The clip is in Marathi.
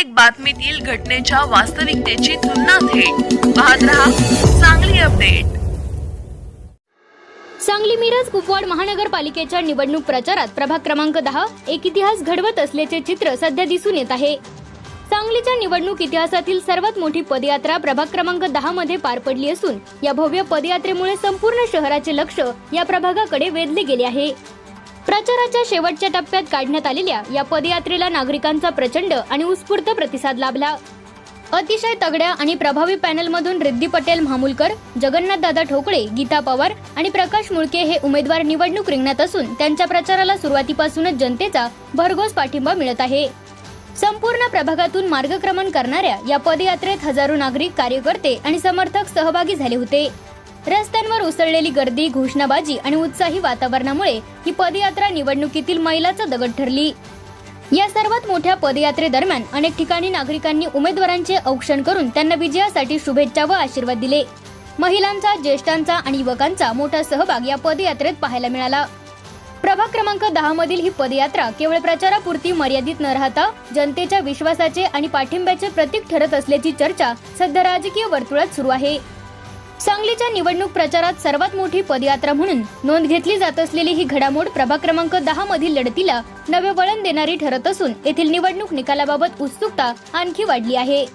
प्रत्येक बातमीतील घटनेच्या वास्तविकतेची तुलना थेट. पाहत रहा चांगली अपडेट. सांगली मिरज कुपवाड महानगरपालिकेच्या निवडणूक प्रचारात प्रभाग क्रमांक दहा एक इतिहास घडवत असल्याचे चित्र सध्या दिसून येत आहे. सांगलीच्या निवडणूक इतिहासातील सर्वात मोठी पदयात्रा प्रभाग क्रमांक दहा मध्ये पार पडली असून या भव्य पदयात्रेमुळे संपूर्ण शहराचे लक्ष या प्रभागाकडे वेधले गेले आहे. प्रचाराच्या शेवटच्या टप्प्यात काढण्यात आलेल्या या पदयात्रेला नागरिकांचा प्रचंड आणि उत्स्फूर्त प्रतिसाद लाभला. अतिशय तगड्या आणि प्रभावी पॅनलमधून रिद्धी पटेल महामुलकर जगन्नाथदादा ठोकळे गीता पवार आणि प्रकाश मुळके हे उमेदवार निवडणूक रिंगणात असून त्यांच्या प्रचाराला सुरुवातीपासूनच जनतेचा भरघोस पाठिंबा मिळत आहे. संपूर्ण प्रभागातून मार्गक्रमण करणाऱ्या या पदयात्रेत हजारो नागरिक कार्यकर्ते आणि समर्थक सहभागी झाले होते. रस्त्यांवर उसळलेली गर्दी घोषणाबाजी आणि उत्साही वातावरणामुळे ही पदयात्रा निवडणुकीतील मैलाचा दगड ठरली. या सर्वात मोठ्या पदयात्रेदरम्यान अनेक ठिकाणी नागरिकांनी उमेदवारांचे औक्षण करून त्यांना विजयासाठी शुभेच्छा व आशीर्वाद दिले. महिलांचा ज्येष्ठांचा आणि युवकांचा मोठा सहभाग या पदयात्रेत पाहायला मिळाला. प्रभाग क्रमांक दहा मधील ही पदयात्रा केवळ प्रचारापुरती मर्यादित न राहता जनतेच्या विश्वासाचे आणि पाठिंब्याचे प्रतीक ठरत असल्याची चर्चा सध्या राजकीय वर्तुळात सुरू आहे. सांगलीच्या निवडणूक प्रचारात सर्वात मोठी पदयात्रा म्हणून नोंद घेतली जात असलेली ही घडामोड प्रभाग क्रमांक दहा मधील लढतीला नवे वळण देणारी ठरत असून येथील निवडणूक निकालाबाबत उत्सुकता आणखी वाढली आहे.